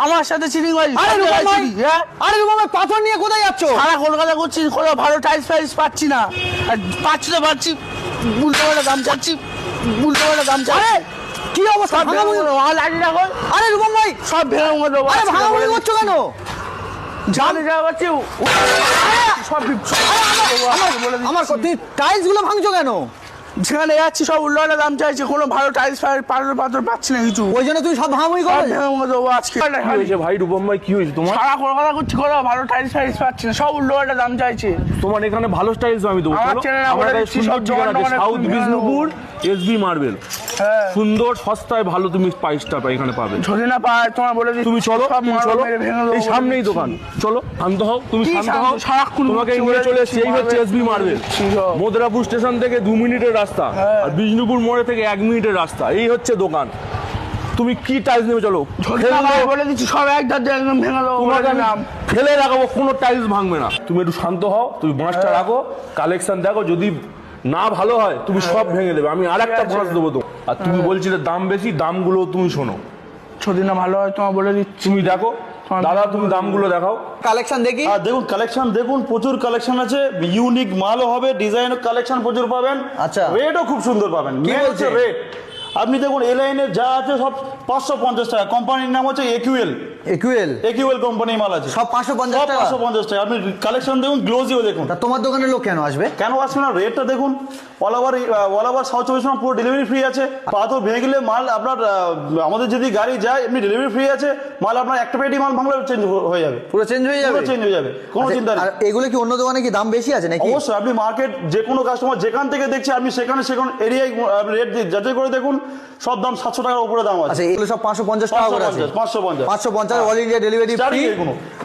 আমার সাথে চিটিং হয় আরে রূপম ভাই হ্যাঁ? আরে রূপম ভাই পাথর নিয়ে কোথায় যাচ্ছ? সারা কলকাতা করছি কোনো ভালো টাইলস ফাইলস পাচ্ছি না। পাচ্ছি তো পাচ্ছি উল্টো পাল্টা দাম চাচ্ছি উল্টো পাল্টা দাম আরে চাচ্ছি কি অবস্থা ভাঙা ভেঙে লাঠি রাখো আরে রূপম ভাই সব ভেঙে মুখে দেবো আরে ভাঙা বলে করছ কেন? জানে যা পাচ্ছি সব। আমার তুমি টাইলসগুলো ভাঙছো কেন? যেখানে যাচ্ছি সব উল্টো পাল্টা দাম চাইছে কোনো ভালো টাইলস ফাইল পাথর পাথর পাচ্ছি না কিছু। ওই জন্য তুই সব সব করো আজকে। হয়েছে ভাই? রূপম ভাই কি হয়েছে তোমার? সারা কলকাতা করছি করো ভালো টাইলস ফাইলস পাচ্ছি না সব উল্টো পাল্টা দাম চাইছে। তোমার এখানে ভালো স্টাইলস আমি দেবো আমার চ্যানেল আমার সব সাউথ বিষ্ণুপুর এসবি মার্বেল হ্যাঁ। সুন্দর সস্তায় ভালো তুমি প্রাইসটা এখানে পাবে। যদি না পায় তোমার বলে দিচ্ছি। তুমি চলো তুমি চলো। এই সামনেই দোকান। চলো শান্ত হও তুমি শান্ত? হও। সারাক্ষণ তোমাকে ঘুরছি, নিয়ে চলে এসেছি এই হচ্ছে। এসবি মার্বেল মদরাপুর স্টেশন থেকে দু মিনিটের রাস্তা। হ্যাঁ। আর বিষ্ণুপুর মোড়ে থেকে এক মিনিটের রাস্তা। এই হচ্ছে দোকান। তুমি কি টাইলস নেবে চলো। বলে দিচ্ছি সব একদম ভেঙে দেবো বলে তোমাকে আমি ফেলে রাখাবো কোনো টাইলস ভাঙবে না। তুমি একটু শান্ত হও তুমি বাঁশটা হ্যাঁ। রাখো কালেকশন দেখো যদি না ভালো হয় তুমি সব ভেঙে দেবে। আমি আর একটা ঠিক দেবো তো। আর তুমি হ্যাঁ। বলছিলে দাম বেশি দামগুলো তুমি শোনো। যদি না ভালো হয় তোমার বলে দিচ্ছি। তুমি দেখো। তোমার- দাদা তুমি দামগুলো দেখাও। কালেকশন দেখি। আর দেখুন কালেকশন দেখুন প্রচুর কালেকশন আছে। ইউনিক মালও হবে ডিজাইন কালেকশন প্রচুর পাবেন। আচ্ছা। রেটও খুব সুন্দর পাবেন। কি হচ্ছে বলছে? রেট আপনি দেখুন এ লাইনের যা আছে সব পাঁচশো পঞ্চাশ টাকা। কোম্পানির নাম হচ্ছে একিউএল একুয়েল? একিউএল কোম্পানির মাল আছে। সব পাঁচশো পঞ্চাশ সব টাকা? পাঁচশো পঞ্চাশ টাকা। আপনি কালেকশন দেখুন গ্লোজিও দেখুন। তা তোমার দোকানে লোক কেন আসবে? কেন আসবে না? রেটটা দেখুন। All over all over south চব্বিশ পরগনা পুরো ডেলিভারি ফ্রি আছে। পাথর ভেঙে গেলে মাল আপনার আমাদের যদি গাড়ি যায় এমনি ডেলিভারি ফ্রি আছে মাল আপনার একটা পেটি মাল ভাঙলে চেঞ্জ হয়ে যাবে। পুরো চেঞ্জ হয়ে যাবে? চেঞ্জ হয়ে যাবে। কোনো আচ্ছা, চিন্তা নেই। আর এগুলো কি অন্য দোকানে কি দাম বেশি আছে নাকি? অবশ্যই আপনি মার্কেট যে কোনো কাস্টমার যেখান থেকে দেখছে আপনি সেখানে সেখানে এরিয়ায় রেট যাচাই করে দেখুন। সব দাম সাতশো টাকার উপরে দাম আছে। আচ্ছা এগুলো সব পাঁচশো পঞ্চাশ টাকা করে আছে। পাঁচশো পঞ্চাশ পাঁচশো পঞ্চাশ। অল ইন্ডিয়া ডেলিভারি ফ্রি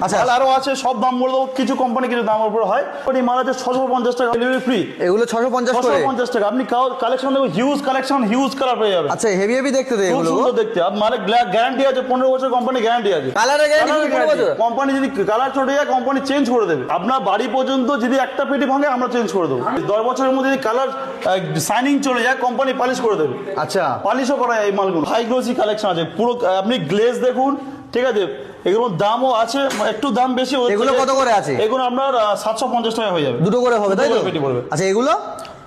আচ্ছা। মাল আরও আছে সব দাম বলে কিছু কোম্পানি কিছু দামের উপরে হয়। ওই মাল আছে ছশো পঞ্চাশ টাকা ডেলিভারি ফ্রি এগুলো ছশো পঞ্চাশ ছশো করে পঞ্চাশ টাকা। আপনি কালেকশন দেখুন হিউজ কালেকশন হিউজ কালার পেয়ে যাবেন। আচ্ছা হেভি হেভি দেখতে তো এগুলো। সুন্দর দেখতে। আর মানে গ্যারান্টি আছে পনেরো বছর কোম্পানি গ্যারান্টি আছে। কালারের গ্যারান্টি পনেরো বছর কোম্পানি যদি কালার চটে যায় কোম্পানি চেঞ্জ করে দেবে। আপনার বাড়ি পর্যন্ত যদি একটা পেটি ভাঙে আমরা চেঞ্জ করে দেবো। দশ বছরের মধ্যে যদি কালার সাইনিং চলে যায় কোম্পানি পালিশ করে দেবে। আচ্ছা। পালিশও করা এই মালগুলো। হাই গ্লোসি কালেকশন আছে। পুরো আপনি গ্লেজ দেখুন ঠিক আছে? এগুলোর দামও আছে একটু দাম বেশি এগুলো কত করে আছে? এগুলো আপনার সাতশো পঞ্চাশ টাকা হয়ে যাবে। দুটো করে হবে তাই তো। আচ্ছা এগুলো?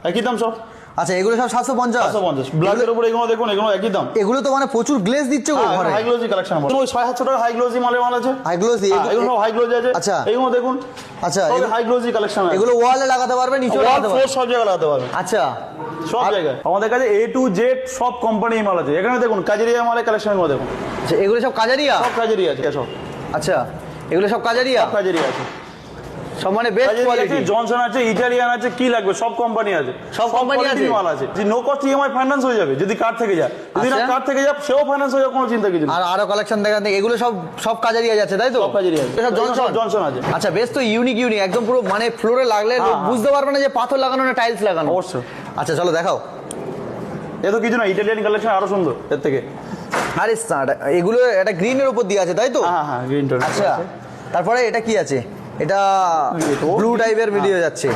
একই দাম সব। আচ্ছা এগুলো সব সাতশো পঞ্চাশ? সাতশো পঞ্চাশ। ব্ল্যাকের উপরে এগুলো দেখুন এগুলো একই দাম। এগুলো তো মানে প্রচুর গ্লেজ দিচ্ছে হাই গ্লোসি কালেকশন ওই ছয় সাতশো টাকা হাই মালের মাল আছে? হাই হ্যাঁ, এগুলো সব হাই গ্লোসি আছে। আচ্ছা। এগুলো দেখুন আচ্ছা এগুলো- হাই গ্লোসি কালেকশন এগুলো ওয়ালে লাগাতে পারবে নিচে লাগাতে পারবে? সব জায়গায় লাগাতে পারবে। আচ্ছা। সব জায়গায়। আমাদের কাছে এ টু জেড সব কোম্পানি মাল আছে। এখানে দেখুন কাজেরিয়া মালের কালেকশনগুলো দেখুন। আচ্ছা এগুলো সব কাজেরিয়া? সব কাজেরিয়া আছে সব। আচ্ছা এগুলো সব কাজেরিয়া? কাজেরিয়া আছে। সব মানে বেস্ট কোয়ালিটি জনসন আছে ইটালিয়ান আছে কি লাগবে? সব কোম্পানি আছে। সব quality আছে? মাল আছে। যে নো কস্ট ইএমআই ফাইন্যান্স হয়ে যাবে যদি কার্ড থেকে যায়। যদি না আচ্ছা। কার্ড থেকে যায় সেও ফাইন্যান্স হয়ে যাবে কোনো চিন্তা কিছু আর আরও কালেকশন দেখান থেকে এগুলো সব সব কাজারিয়া যাচ্ছে তাই তো? সব কাজেরিয়া আছে। সব জনসন জনসন আছে। আচ্ছা বেশ তো ইউনিক ইউনিক একদম পুরো মানে ফ্লোরে লাগলে লোক হ্যাঁ। বুঝতে পারবে না যে পাথর লাগানো না টাইলস লাগানো। অবশ্যই। আচ্ছা চলো দেখাও। এ তো কিছু না ইটালিয়ান কালেকশন আরও সুন্দর এর থেকে। আরে স্যার এগুলো একটা গ্রিনের উপর দিয়ে আছে তাই তো? হ্যাঁ হ্যাঁ গ্রিন টোন আচ্ছা তারপরে এটা কি আছে? এটা ব্লু টাইপের ভিডিও যাচ্ছে।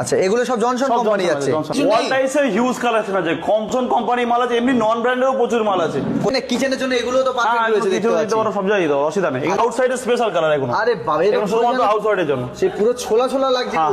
আচ্ছা এগুলো সব জনসন কোম্পানি যাচ্ছে। ওয়াল টাইসের হিউজ কালেকশন আছে। কমসন কোম্পানি মাল আছে এমনি নন ব্র্যান্ডেরও প্রচুর মাল আছে। মানে কিচেনের জন্য এগুলো তো হ্যাঁ পারফেক্ট রয়েছে দেখতে পাচ্ছি। সব জায়গায় দাও অসুবিধা নেই। আউটসাইডে স্পেশাল কালার এগুলো। আরে বাবা এটা শুধুমাত্র আউটসাইডের জন্য। সে পুরো ছোলা ছোলা লাগছে। হ্যাঁ।